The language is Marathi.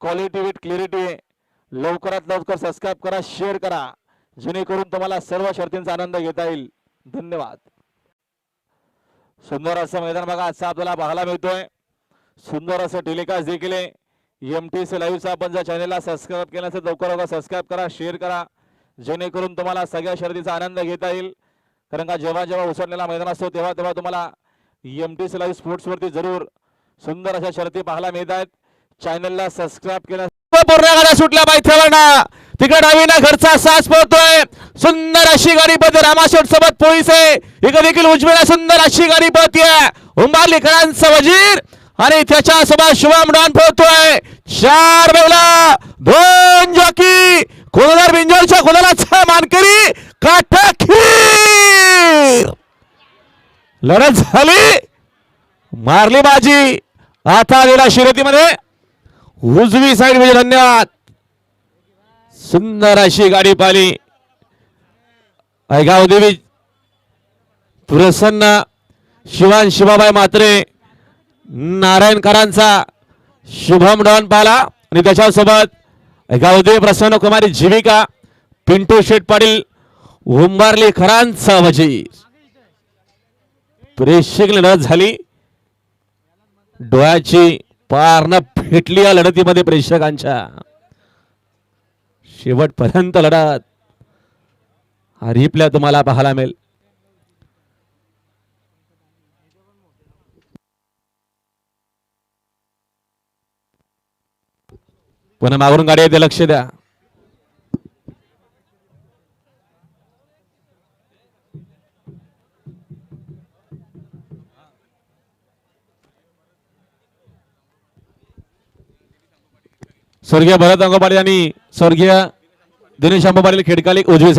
क्वालिटी विथ क्लिअरिटी लवकरात लवकर सबस्क्राईब करा शेअर करा. जेणेकरून तुम्हाला सर्व शर्तींचा आनंद घेता येईल. धन्यवाद. सुंदर असं मैदान बघा. आजचा आपल्याला पाहायला मिळतोय. सुंदर असं टेलिकास्ट देखील एम टी सी लाईव्हचा आपण जर चॅनेलला सबस्क्राईब केलं असेल लवकर लवकर सबस्क्राईब करा शेअर करा. जेणेकरून तुम्हाला सगळ्या शर्तीचा आनंद घेता येईल. कारण का जेव्हा जेव्हा उसळलेला मैदान असतो तेव्हा तेव्हा तुम्हाला एम टी सी लाईव्ह स्पोर्ट्सवरती जरूर सुंदर अशा शर्ती पाहायला मिळत आहेत चॅनलला सबस्क्राईब केल्या पूर्ण गाड्या सुटल्या बायथेवरना तिकडे डावीना घरचा सास पळतोय. सुंदर अशी गाडी पळते. रामाशेट सोबत पोलीस आहे. इकडे देखील उजवीला सुंदर अशी गाडी पळतीये. उंबारलीकरांचा वजीर. आणि त्याच्या सोबत शुभम डॉन पळतोय. चार बैला. दोन जॉकी. कोलार बिंजोरच्या कोलाराचा मानकरी? काठाखीर. लढत झाली. मारली बाजी. आता गेला शिरतीमध्ये उजवी साईड म्हणजे धन्यवाद. सुंदर अशी गाडी पाहिली. ऐगाव देवी प्रसन्न शिवान शिवाबाई मात्रे नारायणकरांचा शुभम डॉन पाला. आणि त्याच्यासोबत गावदेवी प्रसन्न कुमारी जीविका पिंटू शेठ पाटील उंबारली खरांचा वजी प्रेक्षक लढत झाली. डोळ्याची पारण भेटली या लढतीमध्ये प्रेक्षकांच्या. शेवटपर्यंत लढत. हरिपल्या तुम्हाला पाहायला मिळेल. पुन्हा मागून गाडी येते लक्ष द्या. स्वर्गीय भरत अंगोपाडे आणि स्वर्गीय दिनेश अंबोपाडी खेडकाली उजवी